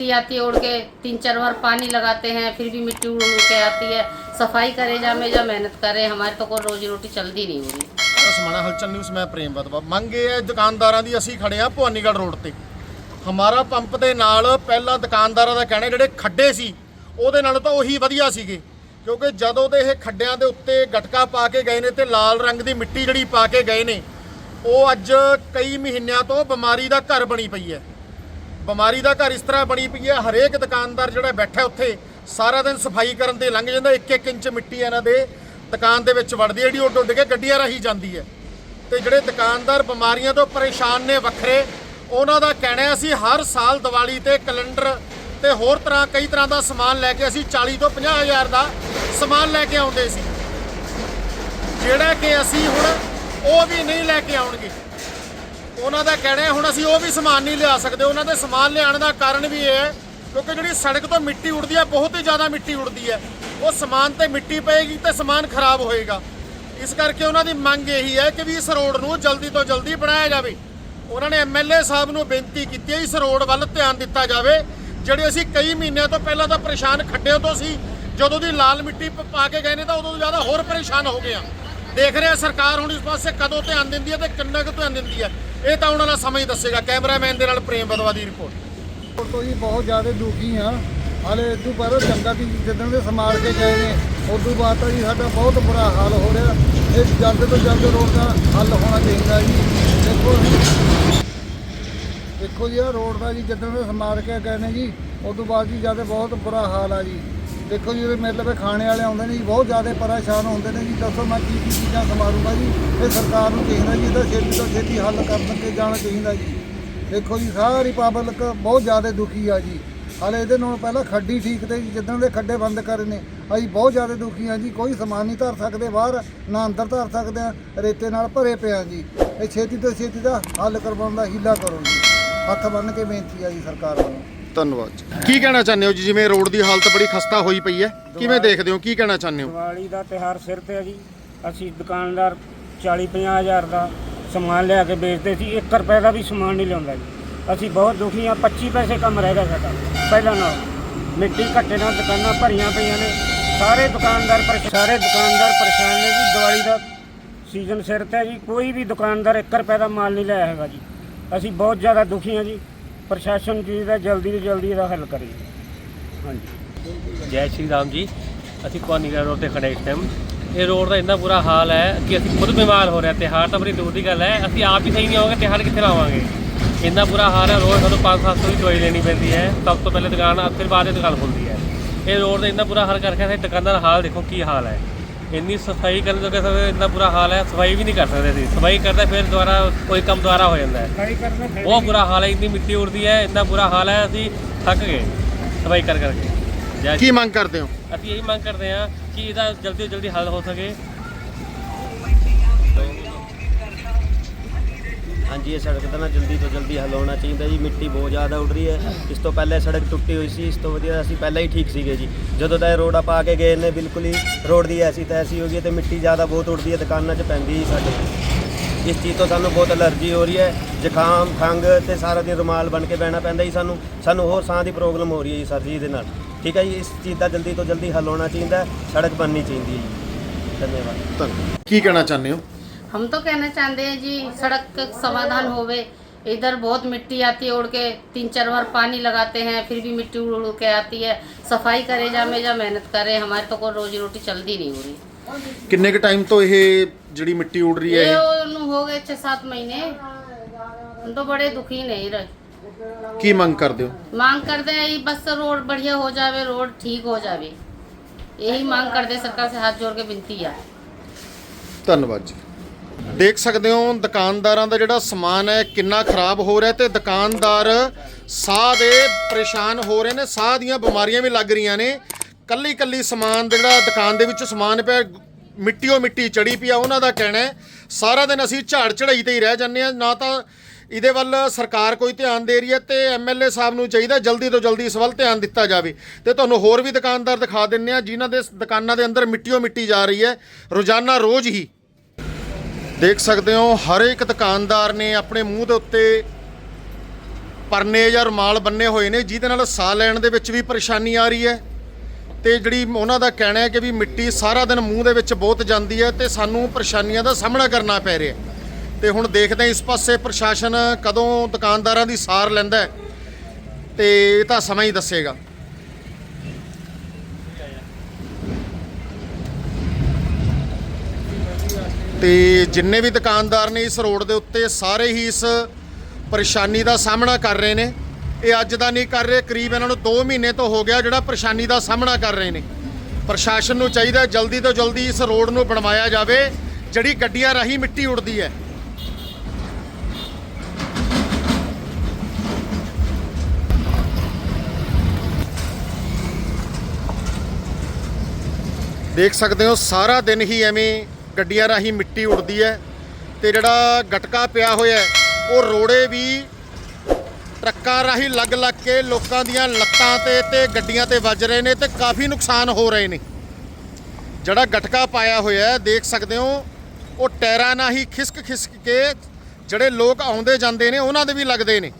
मिट्टी आती है उड़ के तीन चार बार पानी लगाते हैं फिर भी मिट्टी उड़ उड़ के आती है सफाई करे जा में जा मेहनत करे हमारे तो कोई रोजी रोटी चलती नहीं हो रही ਸਮਾਣਾ ਹਲਚਲ ਨਿਊਜ਼ ਮੈਂ ਪ੍ਰੇਮ ਬਦਵਾ ਮੰਗ ਇਹ ਹੈ ਦੁਕਾਨਦਾਰਾਂ ਦੀ ਅਸੀਂ ਖੜੇ ਆ ਭਵਾਨੀਗੜ੍ਹ ਰੋਡ ਤੇ ਹਮਾਰਾ ਪੰਪ ਦੇ ਨਾਲ ਪਹਿਲਾਂ ਦੁਕਾਨਦਾਰਾਂ ਦਾ ਕਹਿਣਾ ਜਿਹੜੇ ਖੱਡੇ ਸੀ ਉਹਦੇ ਨਾਲ ਤਾਂ ਉਹੀ ਵਧੀਆ ਸੀਗੇ ਕਿਉਂਕਿ ਜਦੋਂ ਦੇ ਇਹ ਖੱਡਿਆਂ ਦੇ ਉੱਤੇ ਗਟਕਾ ਪਾ ਕੇ ਗਏ ਨੇ ਤੇ ਲਾਲ ਰੰਗ ਦੀ ਮਿੱਟੀ ਜਿਹੜੀ ਪਾ ਕੇ ਗਏ ਨੇ ਉਹ ਅੱਜ ਕਈ ਮਹੀਨਿਆਂ ਤੋਂ ਬਿਮਾਰੀ ਦਾ ਘਰ ਬਣੀ ਪਈ ਹੈ ਬਿਮਾਰੀ ਦਾ ਘਰ ਇਸ ਤਰ੍ਹਾਂ ਬਣੀ ਪਈ ਹੈ, ਹਰੇਕ ਦੁਕਾਨਦਾਰ ਜਿਹੜਾ ਬੈਠਾ ਉੱਥੇ, ਸਾਰਾ ਦਿਨ ਸਫ਼ਾਈ ਕਰਨ 'ਤੇ ਲੰਘ ਜਾਂਦਾ ਇੱਕ ਇੱਕ ਇੰਚ ਮਿੱਟੀ ਇਹਨਾਂ ਦੇ ਦੁਕਾਨ ਦੇ ਵਿੱਚ ਵੜਦੀ ਹੈ, ਜਿਹੜੀ ਉੱਡ ਉੱਡ ਕੇ ਗੱਡੀਆਂ ਰਾਹੀਂ ਜਾਂਦੀ ਹੈ। ਤੇ ਜਿਹੜੇ ਦੁਕਾਨਦਾਰ ਬਿਮਾਰੀਆਂ ਤੋਂ ਪਰੇਸ਼ਾਨ ਨੇ ਵੱਖਰੇ, ਉਹਨਾਂ ਦਾ ਕਹਿਣਾ ਹੈ, ਅਸੀਂ ਹਰ ਸਾਲ ਦੀਵਾਲੀ ਤੇ ਕੈਲੰਡਰ ਤੇ ਹੋਰ ਤਰ੍ਹਾਂ, ਕਈ ਤਰ੍ਹਾਂ ਦਾ ਸਮਾਨ ਲੈ ਕੇ ਅਸੀਂ 40 ਤੋਂ 50 ਹਜ਼ਾਰ ਦਾ ਸਮਾਨ ਲੈ ਕੇ ਆਉਂਦੇ ਸੀ। ਜਿਹੜਾ ਕਿ ਅਸੀਂ ਹੁਣ ਉਹ ਵੀ ਨਹੀਂ ਲੈ ਕੇ ਆਉਣਗੇ। ਉਹਨਾਂ ਦਾ ਕਹਿਣਾ ਹੈ, ਹੁਣ ਅਸੀਂ ਉਹ ਵੀ ਸਮਾਨ ਨਹੀਂ ਲਿਆ ਸਕਦੇ, ਉਹਨਾਂ ਦੇ ਸਮਾਨ ਲਿਆਉਣ ਦਾ ਕਾਰਨ ਵੀ ਇਹ ਹੈ, ਕਿਉਂਕਿ ਜਿਹੜੀ ਸੜਕ ਤੋਂ ਮਿੱਟੀ ਉੱਡਦੀ ਹੈ, ਬਹੁਤ ਹੀ ਜ਼ਿਆਦਾ ਮਿੱਟੀ ਉੱਡਦੀ ਹੈ। ਉਹ ਸਮਾਨ ਤੇ ਮਿੱਟੀ ਪਏਗੀ ਤੇ ਸਮਾਨ ਖਰਾਬ ਹੋਏਗਾ। ਇਸ ਕਰਕੇ ਉਹਨਾਂ ਦੀ ਮੰਗ ਇਹੀ ਹੈ ਕਿ ਵੀ ਇਸ ਰੋਡ ਨੂੰ ਜਲਦੀ ਤੋਂ ਜਲਦੀ ਬਣਾਇਆ ਜਾਵੇ। ਉਹਨਾਂ ਨੇ ਐਮਐਲਏ ਸਾਹਿਬ ਨੂੰ ਬੇਨਤੀ ਕੀਤੀ ਹੈ, ਇਸ ਰੋਡ ਵੱਲ ਧਿਆਨ ਦਿੱਤਾ ਜਾਵੇ। ਜਿਹੜੇ ਅਸੀਂ ਕਈ ਮਹੀਨਿਆਂ ਤੋਂ ਪਹਿਲਾਂ ਤਾਂ ਪਰੇਸ਼ਾਨ ਖੱਡਿਆਂ ਤੋਂ ਸੀ, ਜਦੋਂ ਦੀ ਲਾਲ ਮਿੱਟੀ ਪਾ ਕੇ ਗਏ ਨੇ ਤਾਂ ਉਦੋਂ ਤੋਂ ਜ਼ਿਆਦਾ ਹੋਰ ਪਰੇਸ਼ਾਨ ਹੋ ਗਏ ਆ ਦੇਖ ਰਿਹਾ ਸਰਕਾਰ ਹੁਣ ਇਸ ਪਾਸੇ ਕਦੋਂ ਧਿਆਨ ਦਿੰਦੀ ਹੈ ਤੇ ਕਿੰਨਾ ਕੁ ਧਿਆਨ ਦਿੰਦੀ ਹੈ। ਇਹ ਤਾਂ ਉਹਨਾਂ ਦਾ ਸਮਾਂ ਹੀ ਦੱਸੇਗਾ। ਕੈਮਰਾਮੈਨ ਦੇ ਨਾਲ ਪ੍ਰੇਮ ਬਦਵਾ ਦੀ ਰਿਪੋਰਟ। ਤੋਂ ਜੀ ਬਹੁਤ ਜ਼ਿਆਦਾ ਦੁਖੀ ਹਾਂ। ਹਾਲੇ ਇਦੋਂ ਪਹਿਲਾਂ ਚੰਗਾ ਵੀ ਜਿੱਦਣ ਦੇ ਸਮਾਰ ਕੇ ਗਏ ਨੇ, ਉਦੋਂ ਬਾਅਦ ਤਾਂ ਜੀ ਸਾਡਾ ਬਹੁਤ ਬੁਰਾ ਹਾਲ ਹੋ ਰਿਹਾ। ਇਹ ਜਲਦ ਤੋਂ ਜਲਦ ਰੋਡ ਦਾ ਹੱਲ ਹੋਣਾ ਚਾਹੀਦਾ ਜੀ। ਦੇਖੋ ਦੇਖੋ ਜੀ ਆ ਰੋਡ ਦਾ ਜੀ ਜਿੱਦਣ ਦੇ ਸਮਾਰ ਕੇ ਗਏ ਨੇ ਜੀ, ਉਦੋਂ ਬਾਅਦ ਜੀ ਜ਼ਿਆਦਾ ਬਹੁਤ ਬੁਰਾ ਹਾਲ ਆ ਜੀ। ਦੇਖੋ ਜੀ ਮਤਲਬ ਲਵੇ ਖਾਣੇ ਵਾਲੇ ਆਉਂਦੇ ਨੇ ਜੀ, ਬਹੁਤ ਜ਼ਿਆਦਾ ਪਰੇਸ਼ਾਨ ਹੁੰਦੇ ਨੇ ਜੀ। ਦੱਸੋ ਮੈਂ ਕੀ ਕੀ ਚੀਜ਼ਾਂ ਸਮਾਰੂੰਗਾ ਜੀ? ਇਹ ਸਰਕਾਰ ਨੂੰ ਚਾਹੀਦਾ ਜੀ, ਇਹਦਾ ਛੇਤੀ ਤੋਂ ਛੇਤੀ ਹੱਲ ਕਰਨ ਕੇ ਜਾਣਾ ਚਾਹੀਦਾ ਜੀ। ਦੇਖੋ ਜੀ, ਸਾਰੀ ਪਬਲਿਕ ਬਹੁਤ ਜ਼ਿਆਦਾ ਦੁਖੀ ਆ ਜੀ। ਹਾਲੇ ਇਹਦੇ ਨਾਲ ਪਹਿਲਾਂ ਖੱਡੀ ਠੀਕ ਤੇ ਜੀ ਜਿੱਦਣ ਦੇ ਖੱਡੇ ਬੰਦ ਕਰੇ ਨੇ, ਅਸੀਂ ਬਹੁਤ ਜ਼ਿਆਦਾ ਦੁਖੀ ਆ ਜੀ। ਕੋਈ ਸਮਾਨ ਨਹੀਂ ਧਰ ਸਕਦੇ ਬਾਹਰ, ਨਾ ਅੰਦਰ ਧਰ ਸਕਦੇ ਆ, ਰੇਤੇ ਨਾਲ ਭਰੇ ਪਿਆ ਜੀ। ਇਹ ਛੇਤੀ ਤੋਂ ਛੇਤੀ ਦਾ ਹੱਲ ਕਰਵਾਉਣ ਦਾ ਹੀਲਾ ਕਰੋ ਜੀ। ਹੱਥ ਬੰਨ੍ਹ ਕੇ ਬੇਨਤੀ ਆ ਜੀ ਸਰਕਾਰ ਵੱਲੋਂ। ਧੰਨਵਾਦ ਜੀ। ਕੀ ਕਹਿਣਾ ਚਾਹੁੰਦੇ ਹੋ ਜੀ? ਜਿਵੇਂ ਰੋਡ ਦੀ ਹਾਲਤ ਬੜੀ ਖਸਤਾ ਹੋਈ ਪਈ ਹੈ। ਕਿਵੇਂ ਦੇਖਦੇ ਹੋ? ਕੀ ਕਹਿਣਾ ਚਾਹੁੰਦੇ ਹੋ? ਦੀਵਾਲੀ ਦਾ ਤਿਉਹਾਰ ਸਿਰ ਤੇ ਹੈ ਜੀ। ਅਸੀਂ ਦੁਕਾਨਦਾਰ 40 50 ਹਜ਼ਾਰ ਦਾ ਸਮਾਨ ਲਿਆ ਕੇ ਵੇਚਦੇ ਸੀ। 1 ਰੁਪਏ ਦਾ ਵੀ ਸਮਾਨ ਨਹੀਂ ਲਿਆਉਂਦਾ ਜੀ। ਅਸੀਂ ਬਹੁਤ ਦੁਖੀ ਹਾਂ। 25 ਪੈਸੇ ਕਮ ਰਹਿ ਗਿਆ ਸਾਡਾ। ਪਹਿਲਾਂ ਨਾਲ। ਮਿੱਟੀ ਘੱਟੇ ਨਾਲ ਦੁਕਾਨਾਂ ਭਰੀਆਂ ਪਈਆਂ ਨੇ। ਸਾਰੇ ਦੁਕਾਨਦਾਰ ਪਰੇਸ਼ਾਨ ਸਾਰੇ ਦੁਕਾਨਦਾਰ ਪਰੇਸ਼ਾਨ ਨੇ ਜੀ। ਦੀਵਾਲੀ ਦਾ ਸੀਜ਼ਨ ਸਿਰ ਤੇ ਹੈ ਜੀ। ਕੋਈ ਵੀ ਦੁਕਾਨਦਾਰ 1 ਰੁਪਏ ਦਾ ਮਾਲ ਨਹੀਂ ਲਿਆਇਆ ਹੈਗਾ ਜੀ। ਅਸੀਂ ਬਹੁਤ ਜ਼ਿਆਦਾ ਦੁਖੀ ਹਾਂ ਜੀ। ਪ੍ਰਸ਼ਾਸਨ ਜੀ ਦਾ ਜਲਦੀ ਤੋਂ ਜਲਦੀ ਇਹਦਾ ਹੱਲ ਕਰੇ। ਹਾਂਜੀ। ਜੈ ਸ਼੍ਰੀ ਰਾਮ ਜੀ। ਅਸੀਂ ਕੋਨੀਗਰ ਰੋਡ ਤੇ ਖੜੇ ਇਸ ਟਾਈਮ ਇਹ ਰੋਡ ਦਾ ਇੰਨਾ ਬੁਰਾ ਹਾਲ ਹੈ ਕਿ ਅਸੀਂ ਖੁਦ ਬਿਮਾਰ ਹੋ ਰਹੇ ਹਾਂ। ਤਿਉਹਾਰ ਤਾਂ ਬੜੀ ਦੂਰ ਦੀ ਗੱਲ ਹੈ। ਅਸੀਂ ਆਪ ਹੀ ਸਹੀ ਨਹੀਂ ਹੋਵਾਂਗੇ, ਤਿਉਹਾਰ ਕਿੱਥੇ ਲਾਵਾਂਗੇ? ਇੰਨਾ ਬੁਰਾ ਹਾਲ ਹੈ, ਰੋਜ਼ ਸਾਨੂੰ 5-700 ਦੀ ਦਵਾਈ ਲੈਣੀ ਪੈਂਦੀ ਹੈ। ਸਭ ਤੋਂ ਪਹਿਲੇ ਦੁਕਾਨ ਫਿਰ ਬਾਅਦ ਇਹ ਦੁਕਾਨ ਖੁੱਲਦੀ ਹੈ। ਇਹ ਰੋਡ ਦਾ ਇੰਨਾ ਬੁਰਾ ਹਾਲ ਕਰਕੇ ਅਸੀਂ ਦੁਕਾਨਾਂ ਦਾ ਹਾਲ ਦੇਖੋ, ਕੀ ਹਾਲ ਹੈ। ਇੰਨੀ ਸਫ਼ਾਈ ਕਰਨ ਜੋਗੇ ਸਾਡੇ ਇੰਨਾ ਬੁਰਾ ਹਾਲ ਹੈ ਸਫ਼ਾਈ ਵੀ ਨਹੀਂ ਕਰ ਸਕਦੇ ਅਸੀਂ। ਸਫ਼ਾਈ ਕਰਦਾ ਫਿਰ ਦੁਬਾਰਾ ਕੋਈ ਕੰਮ ਦੁਬਾਰਾ ਹੋ ਜਾਂਦਾ ਹੈ। ਕਰਨਾ ਫਿਰ ਬਹੁਤ ਬੁਰਾ ਹਾਲ ਹੈ ਇੰਨੀ ਮਿੱਟੀ ਉੜਦੀ ਹੈ ਇੰਨਾ ਬੁਰਾ ਹਾਲ ਹੈ ਅਸੀਂ ਥੱਕ ਗਏ ਸਫ਼ਾਈ ਕਰ ਕਰਕੇ। ਜੈ ਕੀ ਮੰਗ ਕਰਦੇ ਹੋ? ਅਸੀਂ ਇਹੀ ਮੰਗ ਕਰਦੇ ਹਾਂ ਕਿ ਇਹਦਾ ਜਲਦੀ ਤੋਂ ਜਲਦੀ ਹੱਲ ਹੋ ਸਕੇ। ਹਾਂਜੀ, ਇਹ ਸੜਕ ਦਾ ਨਾ ਜਲਦੀ ਤੋਂ ਜਲਦੀ ਹੱਲ ਹੋਣਾ ਚਾਹੀਦਾ ਜੀ। ਮਿੱਟੀ ਬਹੁਤ ਜ਼ਿਆਦਾ ਉੱਡ ਰਹੀ ਹੈ। ਇਸ ਤੋਂ ਪਹਿਲੇ ਸੜਕ ਟੁੱਟੀ ਹੋਈ ਸੀ, ਇਸ ਤੋਂ ਵਧੀਆ ਅਸੀਂ ਪਹਿਲਾਂ ਹੀ ਠੀਕ ਸੀਗੇ ਜੀ। ਜਦੋਂ ਦਾ ਇਹ ਰੋਡ ਆਪਾਂ ਆ ਕੇ ਗਏ ਨੇ, ਬਿਲਕੁਲ ਹੀ ਰੋਡ ਦੀ ਐਸੀ ਤੈਸੀ ਹੋ ਗਈ ਹੈ ਤੇ ਮਿੱਟੀ ਜ਼ਿਆਦਾ ਬਹੁਤ ਉੱਡਦੀ ਹੈ, ਦੁਕਾਨਾਂ 'ਚ ਪੈਂਦੀ ਜੀ ਸਾਡੇ। ਇਸ ਚੀਜ਼ ਤੋਂ ਸਾਨੂੰ ਬਹੁਤ ਅਲਰਜੀ ਹੋ ਰਹੀ ਹੈ। ਜ਼ੁਕਾਮ, ਖੰਘ ਤੇ ਸਾਰਾ ਦਿਨ ਰੁਮਾਲ ਬਣ ਕੇ ਬਹਿਣਾ ਪੈਂਦਾ ਜੀ ਸਾਨੂੰ। ਸਾਨੂੰ ਹੋਰ ਸਾਹ ਦੀ ਪ੍ਰੋਬਲਮ ਹੋ ਰਹੀ ਹੈ ਜੀ ਸਰ ਜੀ, ਇਹਦੇ ਨਾਲ। ਠੀਕ ਹੈ ਜੀ, ਇਸ ਚੀਜ਼ ਦਾ ਜਲਦੀ ਤੋਂ ਜਲਦੀ ਹੱਲ ਹੋਣਾ ਚਾਹੀਦਾ ਸੜਕ ਬਣਨੀ ਚਾਹੀਦੀ ਹੈ ਜੀ। ਧੰਨਵਾਦ। ਧੰਨਵਾਦ ਕੀ ਕਹਿਣਾ ਚਾਹੁੰਦੇ ਹੋ? हम तो कहना चाहते हैं जी सड़क का समाधान होवे इधर बहुत मिट्टी आती है उड़ के तीन चार बार पानी लगाते हैं फिर भी मिट्टी उड़ उड़ के आती है सफाई करे जा में जा मेहनत करे हमारे तो कोई रोजी रोटी चलती नहीं हो रही ਕਿੰਨੇ ਕੁ ਟਾਈਮ ਤੋਂ ਇਹ ਜਿਹੜੀ ਮਿੱਟੀ ਉੱਡ ਰਹੀ ਹੈ ये ਇਹ उन्हें हो गए छः सात महीने हम तो बड़े दुखी नहीं रहे ਕੀ ਮੰਗ ਕਰਦੇ ਹੋ मांग करते हैं ये बस रोड बढ़िया हो जावे रोड ठीक हो जावे यही मांग करते सरकार से हाथ जोड़ के विनती है ਧੰਨਵਾਦ ਜੀ ਦੇਖ ਸਕਦੇ ਹੋ ਦੁਕਾਨਦਾਰਾਂ ਦਾ ਜਿਹੜਾ ਸਮਾਨ ਹੈ, ਕਿੰਨਾ ਖਰਾਬ ਹੋ ਰਿਹਾ ਤੇ ਦੁਕਾਨਦਾਰ ਸਾਹ ਦੇ ਪਰੇਸ਼ਾਨ ਹੋ ਰਹੇ ਨੇ, ਸਾਹ ਦੀਆਂ ਬਿਮਾਰੀਆਂ ਵੀ ਲੱਗ ਰਹੀਆਂ ਨੇ। ਕੱਲੀ ਕੱਲੀ ਸਮਾਨ ਜਿਹੜਾ ਦੁਕਾਨ ਦੇ ਵਿੱਚ ਸਮਾਨ ਪਿਆ, ਮਿੱਟੀਓ ਮਿੱਟੀ ਚੜੀ ਪਿਆ ਉਹਨਾਂ ਦਾ ਕਹਿਣਾ ਹੈ, ਸਾਰਾ ਦਿਨ ਅਸੀਂ ਝਾੜ ਚੜਾਈ ਤੇ ਹੀ ਰਹਿ ਜਾਂਦੇ ਆ ਨਾ ਤਾਂ ਇਹਦੇ ਵੱਲ ਸਰਕਾਰ ਕੋਈ ਧਿਆਨ ਦੇ ਰਹੀ ਹੈ ਤੇ ਐਮਐਲਏ ਸਾਹਿਬ ਨੂੰ ਚਾਹੀਦਾ ਜਲਦੀ ਤੋਂ ਜਲਦੀ ਇਸ ਵੱਲ ਧਿਆਨ ਦਿੱਤਾ ਜਾਵੇ। ਤੇ ਤੁਹਾਨੂੰ ਹੋਰ ਵੀ ਦੁਕਾਨਦਾਰ ਦਿਖਾ ਦਿੰਨੇ ਆ ਜਿਨ੍ਹਾਂ ਦੇ ਦੁਕਾਨਾਂ ਦੇ ਅੰਦਰ ਮਿੱਟੀਓ ਮਿੱਟੀ ਜਾ ਰਹੀ ਹੈ, ਰੋਜ਼ਾਨਾ ਰੋਜ਼ ਹੀ ਦੇਖ ਸਕਦੇ ਹੋ, ਹਰ ਇੱਕ ਦੁਕਾਨਦਾਰ ਨੇ ਆਪਣੇ ਮੂੰਹ ਦੇ ਉੱਤੇ ਪਰਨੇ ਜਾਂ ਰੁਮਾਲ ਬੰਨੇ ਹੋਏ ਨੇ, ਜਿਹਦੇ ਨਾਲ ਸਾਹ ਲੈਣ ਦੇ ਵਿੱਚ ਵੀ ਪਰੇਸ਼ਾਨੀ ਆ ਰਹੀ ਹੈ। ਤੇ ਜਿਹੜੀ ਉਹਨਾਂ ਦਾ ਕਹਿਣਾ ਹੈ ਕਿ ਵੀ ਮਿੱਟੀ ਸਾਰਾ ਦਿਨ ਮੂੰਹ ਦੇ ਵਿੱਚ ਬਹੁਤ ਜਾਂਦੀ ਹੈ ਤੇ ਸਾਨੂੰ ਪਰੇਸ਼ਾਨੀਆਂ ਦਾ ਸਾਹਮਣਾ ਕਰਨਾ ਪੈ ਰਿਹਾ ਹੈ। ਤੇ ਹੁਣ ਦੇਖਦੇ ਹਾਂ ਇਸ ਪਾਸੇ ਪ੍ਰਸ਼ਾਸਨ ਕਦੋਂ ਦੁਕਾਨਦਾਰਾਂ ਦੀ ਸਾਰ ਲੈਂਦਾ ਹੈ। ਤੇ ਇਹ ਤਾਂ ਸਮਾਂ ਹੀ ਦੱਸੇਗਾ। ਤੇ ਜਿੰਨੇ ਵੀ ਦੁਕਾਨਦਾਰ ਨੇ ਇਸ ਰੋਡ ਦੇ ਉੱਤੇ, ਸਾਰੇ ਹੀ ਇਸ ਪਰੇਸ਼ਾਨੀ ਦਾ ਸਾਹਮਣਾ ਕਰ ਰਹੇ ਨੇ। ਇਹ ਅੱਜ ਦਾ ਨਹੀਂ ਕਰ ਰਹੇ, ਕਰੀਬ ਇਹਨਾਂ ਨੂੰ 2 ਮਹੀਨੇ ਤੋਂ ਹੋ ਗਿਆ ਜਿਹੜਾ ਪਰੇਸ਼ਾਨੀ ਦਾ ਸਾਹਮਣਾ ਕਰ ਰਹੇ ਨੇ। ਪ੍ਰਸ਼ਾਸਨ ਨੂੰ ਚਾਹੀਦਾ ਜਲਦੀ ਤੋਂ ਜਲਦੀ ਇਸ ਰੋਡ ਨੂੰ ਬਣਵਾਇਆ ਜਾਵੇ, ਜਿਹੜੀ ਗੱਡੀਆਂ ਰਾਹੀਂ ਮਿੱਟੀ ਉੱਡਦੀ ਹੈ। ਦੇਖ ਸਕਦੇ ਹੋ, ਸਾਰਾ ਦਿਨ ਹੀ ਐਵੇਂ ਗੱਡੀਆਂ ਰਾਹੀਂ ਮਿੱਟੀ ਉੱਡਦੀ ਹੈ ਤੇ ਜਿਹੜਾ ਗਟਕਾ ਪਿਆ ਹੋਇਆ ਉਹ ਰੋੜੇ ਵੀ ਟਰੱਕਾਂ ਰਾਹੀਂ ਲੱਗ ਲੱਗ ਕੇ ਲੋਕਾਂ ਦੀਆਂ ਲੱਤਾਂ ਤੇ ਤੇ ਗੱਡੀਆਂ ਤੇ ਵੱਜ ਰਹੇ ਨੇ ਤੇ ਕਾਫੀ ਨੁਕਸਾਨ ਹੋ ਰਹੇ ਨੇ। ਜਿਹੜਾ ਗਟਕਾ ਪਾਇਆ ਹੋਇਆ ਦੇਖ ਸਕਦੇ ਹੋ, ਉਹ ਟਾਇਰਾਂ ਨਾਲ ਹੀ ਖਿਸਕ ਖਿਸਕ ਕੇ ਜਿਹੜੇ ਲੋਕ ਆਉਂਦੇ ਜਾਂਦੇ ਨੇ, ਉਹਨਾਂ ਦੇ ਵੀ ਲੱਗਦੇ ਨੇ।